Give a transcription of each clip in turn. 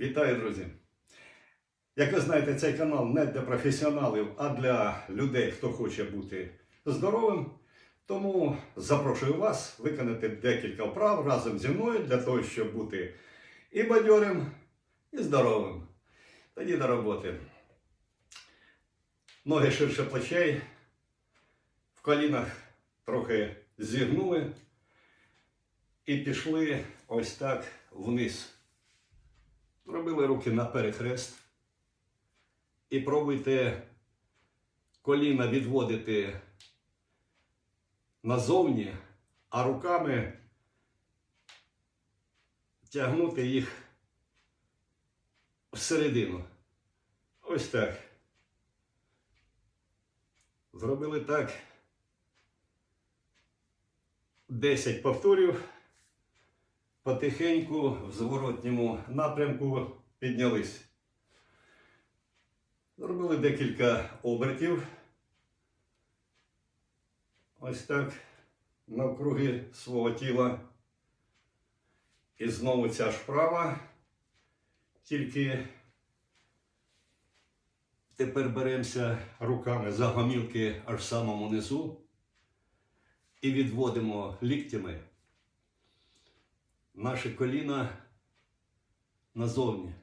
Вітаю, друзі! Як ви знаєте, цей канал не для професіоналів, а для людей, хто хоче бути здоровим. Тому запрошую вас виконати декілька вправ разом зі мною для того, щоб бути і бадьорим, і здоровим. Тоді до роботи. Ноги ширше плечей, в колінах трохи зігнули і пішли ось так вниз. Робили руки на перехрест. І пробуйте коліна відводити назовні, а руками тягнути їх всередину. Ось так. Зробили так. 10 повторів. Потихеньку в зворотньому напрямку піднялись. Зробили декілька обертів. Ось так навкруги свого тіла. І знову ця ж вправа. Тільки тепер беремося руками за гомілки аж в самому низу і відводимо ліктями наші коліна назовні.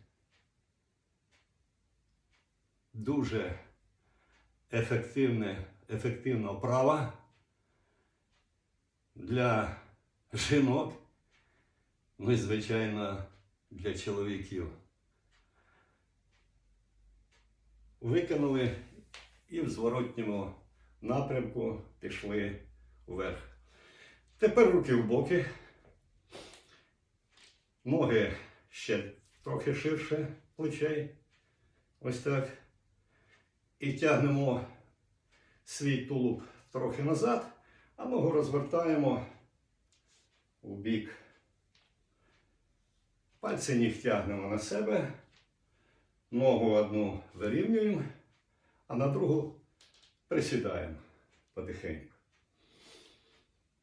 Дуже ефективне, ефективна вправа для жінок, ну і, звичайно, для чоловіків. Викинули і в зворотньому напрямку пішли вверх. Тепер руки в боки. Ноги ще трохи ширше плечей. Ось так. І тягнемо свій тулуб трохи назад, а ногу розвертаємо у бік. Пальці ніг тягнемо на себе. Ногу одну вирівнюємо, а на другу присідаємо потихеньку.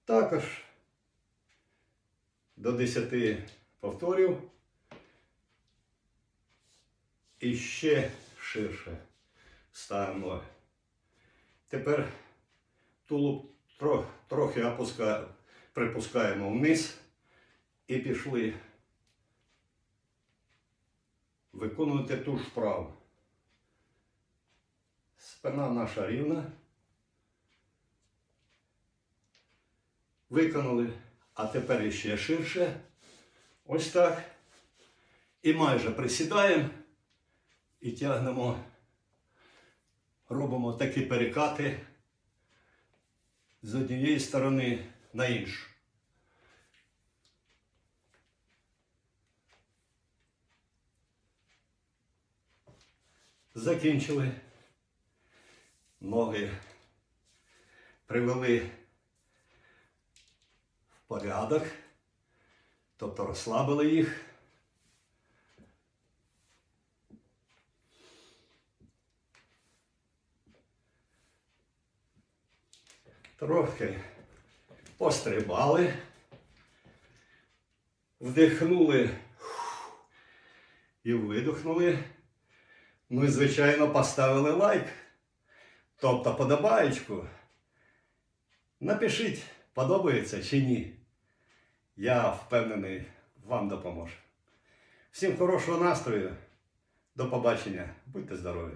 Також до 10 повторів. І ще ширше ставимо. Тепер тулуб трохи припускаємо вниз і пішли виконувати ту ж вправу. Спина наша рівна. Виконали, а тепер іще ширше. Ось так. І майже присідаємо і тягнемо, робимо такі перекати з однієї сторони на іншу. Закінчили. Ноги привели в порядок, тобто розслабили їх. Трохи пострибали, вдихнули і видихнули. Ну і, звичайно, поставили лайк, тобто подобаєчку. Напишіть, подобається чи ні. Я впевнений, вам допоможе. Всім хорошого настрою. До побачення. Будьте здорові!